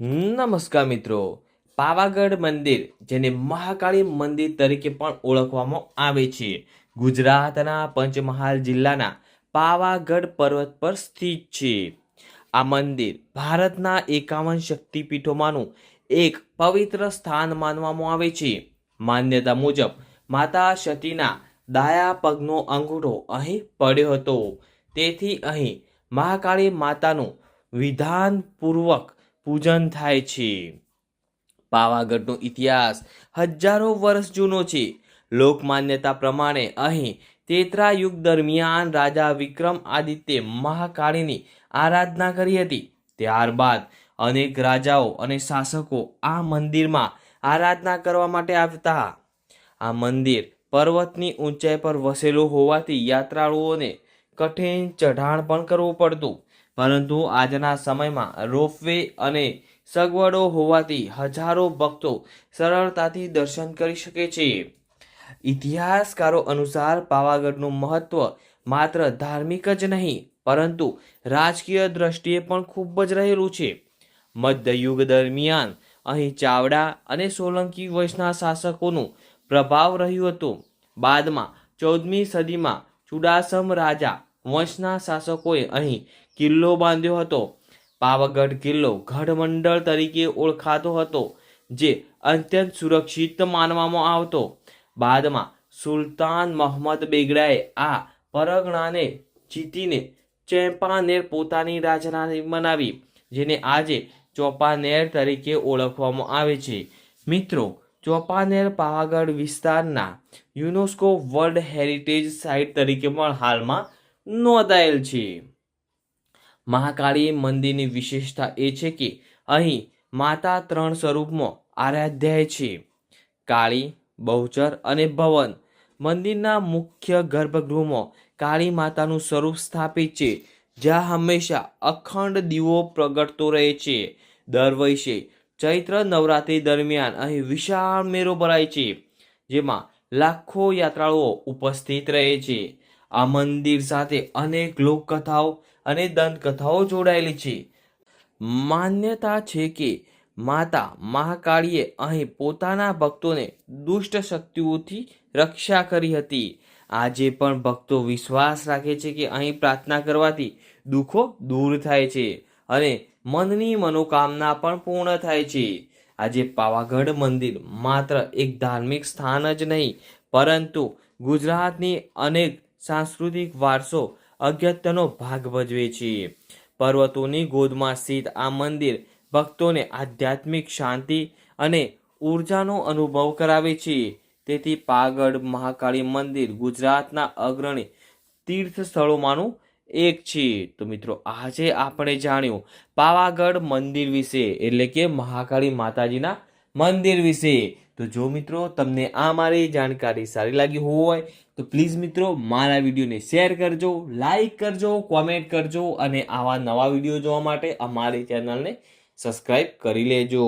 નમસ્કાર મિત્રો. પાવાગઢ મંદિર, જેને મહાકાળી મંદિર તરીકે પણ ઓળખવામાં આવે છે. ગુજરાતના પંચમહાલ જિલ્લાના પાવાગઢ પર્વત પર સ્થિત છે. આ મંદિર ભારતના એકાવન શક્તિપીઠોમાંનું એક પવિત્ર સ્થાન માનવામાં આવે છે. માન્યતા મુજબ, માતા સતીના દાયા પગનો અંગૂઠો અહીં પડ્યો હતો. તેથી અહીં મહાકાળી માતાનું વિધાનપૂર્વક પૂજન થાય છે. પાવાગઢનો ઇતિહાસ હજારો વર્ષ જૂનો છે. લોકમાન્યતા પ્રમાણે અહીં તેતરા યુગ દરમિયાન રાજા વિક્રમ આદિત્ય મહાકાળીની આરાધના કરી હતી. ત્યારબાદ અનેક રાજાઓ અને શાસકો આ મંદિરમાં આરાધના કરવા માટે આવતા. આ મંદિર પર્વતની ઊંચાઈ પર વસેલું હોવાથી યાત્રાળુઓને કઠિન ચઢાણ પણ કરવું પડતું. પરંતુ આજના સમયમાં રોપવે અને સગવડો હોવાથી હજારો ભક્તો સરળતાથી દર્શન કરી શકે છે. ઇતિહાસકારો અનુસાર પાવાગઢનું મહત્વ માત્ર ધાર્મિક જ નહીં, પરંતુ રાજકીય દ્રષ્ટિએ પણ ખૂબ જ રહેલું છે. મધ્યયુગ દરમિયાન અહીં ચાવડા અને સોલંકી વંશના શાસકોનું પ્રભાવ રહ્યું હતું. બાદમાં ચૌદમી સદીમાં ચુડાસમ રાજા વંશના શાસકોએ અહીં કિલ્લો બાંધ્યો હતો. પાવાગઢ કિલ્લો ગઢમંડળ તરીકે ઓળખાતો હતો, જે અત્યંત સુરક્ષિત માનવામાં આવતો. બાદમાં સુલતાન મોહમ્મદ બેગડાએ આ પરગણાને જીતીને ચેમ્પાનેર પોતાની રાજધાની બનાવી જેને આજે ચોપાનેર તરીકે ઓળખવામાં આવે છે. મિત્રો, ચોપાનેર પાવાગઢ વિસ્તારના યુનેસ્કો વર્લ્ડ હેરિટેજ સાઇટ તરીકે પણ હાલમાં નોંધાયેલ છે. મહાકાળી મંદિરની વિશેષતા એ છે કે અહીં માતા ત્રણ સ્વરૂપમાં આરાધ્યાય છે. કાળી, બહુચર અને ભવન. મંદિરના મુખ્ય ગર્ભગૃહમાં કાળી માતાનું સ્વરૂપ સ્થાપિત છે, જ્યાં હંમેશા અખંડ દીવો પ્રગટતો રહે છે. દર વર્ષે ચૈત્ર નવરાત્રિ દરમિયાન અહીં વિશાળ મેળો ભરાય છે, જેમાં લાખો યાત્રાળુઓ ઉપસ્થિત રહે છે. આ મંદિર સાથે અનેક લોકકથાઓ અને દંતકથાઓ જોડાયેલી છે. માન્યતા છે કે માતા મહાકાળીએ અહીં પોતાના ભક્તોને દુષ્ટ શક્તિઓથી રક્ષા કરી હતી. આજે પણ ભક્તો વિશ્વાસ રાખે છે કે અહીં પ્રાર્થના કરવાથી દુઃખો દૂર થાય છે અને મનની મનોકામના પણ પૂર્ણ થાય છે. આજે પાવાગઢ મંદિર માત્ર એક ધાર્મિક સ્થાન જ નહીં, પરંતુ ગુજરાતની અનેક સાંસ્કૃતિક વારસો અગત્યનો ભાગ ભજવે છે. પર્વતોની ગોદમાં સ્થિત આ મંદિર ભક્તોને આધ્યાત્મિક શાંતિ અને ઉર્જાનો અનુભવ કરાવે છે. તેથી પાગઢ મહાકાળી મંદિર ગુજરાતના અગ્રણી તીર્થ સ્થળોમાંનું એક છે. તો મિત્રો, આજે આપણે જાણ્યું પાવાગઢ મંદિર વિશે, એટલે કે મહાકાળી માતાજીના મંદિર વિશે. તો જો મિત્રો, તમને આ મારી જાણકારી સારી લાગી હોય, તો પ્લીઝ મિત્રો, મારા વિડીયોને શેર કરજો, લાઈક કરજો, કોમેન્ટ કરજો, અને આવા નવા વીડિયો જોવા માટે અમારી ચેનલને સબસ્ક્રાઈબ કરી લેજો.